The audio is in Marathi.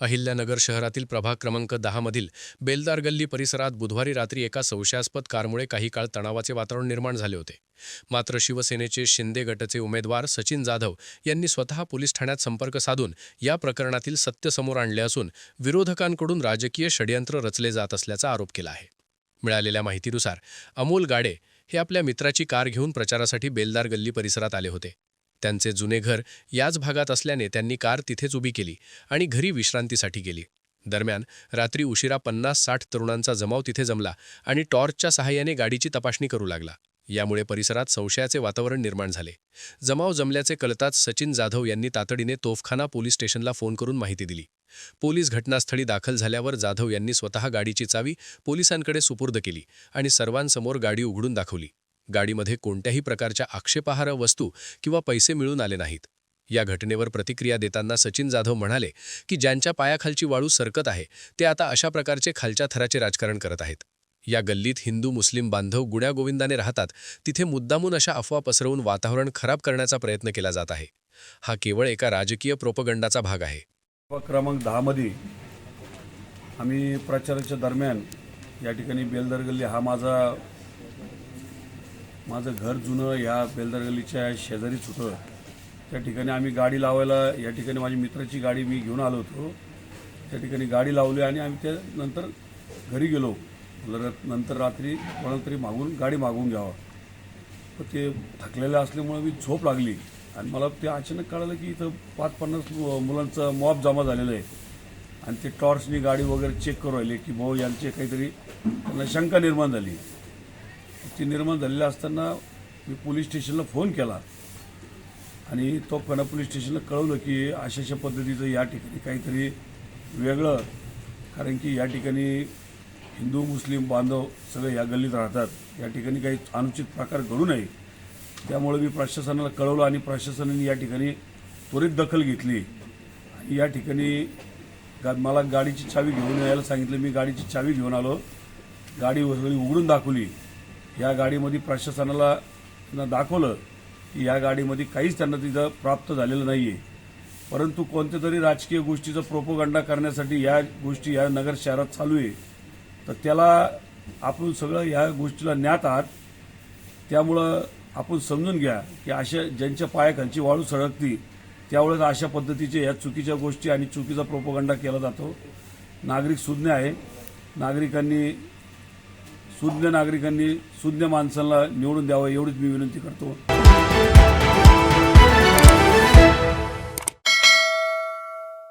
अहिल्यानगर शहरातील प्रभाग क्रमांक दहामधील बेलदार गल्ली परिसरात बुधवारी रात्री एका संशयास्पद कारमुळे काही काळ तणावाचे वातावरण निर्माण झाले होते. मात्र शिवसेनेचे शिंदे गटाचे उमेदवार सचिन जाधव यांनी स्वतः पोलीस ठाण्यात संपर्क साधून या प्रकरणातील सत्य समोर आणले असून विरोधकांकडून राजकीय षडयंत्र रचले जात असल्याचा आरोप केला आहे. मिळालेल्या माहितीनुसार अमोल गाडे हे आपल्या मित्राची कार घेऊन प्रचारासाठी बेलदार गल्ली परिसरात आले होते. त्यांचे जुने घर याच भागात असल्याने त्यांनी कार तिथेच उभी केली आणि घरी विश्रांतीसाठी गेली. दरम्यान रात्री उशिरा पन्नास साठ तरुणांचा जमाव तिथे जमला आणि टॉर्चच्या सहाय्याने गाडीची तपासणी करू लागला. यामुळे परिसरात संशयाचे वातावरण निर्माण झाले. जमाव जमल्याचे कळताच सचिन जाधव यांनी तातडीने तोफखाना पोलीस स्टेशनला फोन करून माहिती दिली. पोलीस घटनास्थळी दाखल झाल्यावर जाधव यांनी स्वतः गाडीची चावी पोलिसांकडे सुपूर्द केली आणि सर्वांसमोर गाडी उघडून दाखवली. गाडीमध्ये कोणत्याही प्रकारच्या आक्षेपार्ह वस्तू किंवा पैसे मिळून आले नाहीत. या घटनेवर प्रतिक्रिया देताना सचिन जाधव म्हणाले की ज्यांच्या पायाखालची वाळू सरकत आहे ते आता अशा प्रकारचे खालच्या थराचे राजकारण करत आहेत. या गल्लीत हिंदू मुस्लिम बांधव गुण्यागोविंदाने राहतात तिथे मुद्दामून अशा अफवा पसरवून वातावरण खराब करण्याचा प्रयत्न केला जात आहे. हा केवळ एका राजकीय प्रोपगंडाचा भाग आहे. क्रमांक दहामध्ये आम्ही प्रचाराच्या दरम्यान या ठिकाणी बेलदर गल्ली हा माझा माझं घर जुनं या बेलदार गल्लीच्या शेजारीच होतं. त्या ठिकाणी आम्ही गाडी लावायला या ठिकाणी माझ्या मित्राची गाडी मी घेऊन आलो होतो. त्या ठिकाणी गाडी लावली आणि आम्ही त्या नंतर घरी गेलो. र- नंतर रात्री कोणाला तरी मागून गाडी मागवून घ्यावं. तर ते थकलेलं असल्यामुळे मी झोप लागली. आणि मला ते अचानक कळालं की इथं पाच पन्नास मु- मुलांचा मॉब जमा झालेलं आहे. आणि ते टॉर्चनी गाडी वगैरे चेक करू राहिले की भाऊ यांचे काहीतरी त्यांना शंका निर्माण झाली. ती निर्माण झालेली असताना मी पोलीस स्टेशनला फोन केला. आणि तो कणा पोलीस स्टेशनला कळवलं की अशा अशा पद्धतीचं या ठिकाणी काहीतरी वेगळं कारण की या ठिकाणी हिंदू मुस्लिम बांधव सगळे या गल्लीत राहतात. या ठिकाणी काही अनुचित प्रकार घडू नये. त्यामुळे मी प्रशासनाला कळवलं आणि प्रशासनाने या ठिकाणी त्वरित दखल घेतली. आणि या ठिकाणी गा मला गाडीची चावी घेऊन यायला सांगितलं. मी गाडीची चावी घेऊन आलो. गाडी सगळी उघडून दाखवली. या गाडीमध्ये प्रशासनाला दाखवलं की या गाडीमध्ये काहीच त्यांना तिथं प्राप्त झालेलं नाही आहे परंतु कोणत्या तरी राजकीय गोष्टीचा प्रोपोगंडा करण्यासाठी या गोष्टी या नगर शहरात चालू आहे. तर त्याला आपण सगळं या गोष्टीला ज्ञात आहात. त्यामुळं आपण समजून घ्या की अशा ज्यांच्या पायाखालची वाळू सळकती त्यावेळेस अशा पद्धतीचे या चुकीच्या गोष्टी आणि चुकीचा प्रोपोगंडा केला जातो. नागरिक सुज्ञ आहे. नागरिकांनी सुज्ञ नागरिकांनी सुज्ञ माणसांना निवडून द्यावं एवढीच मी विनंती करतो.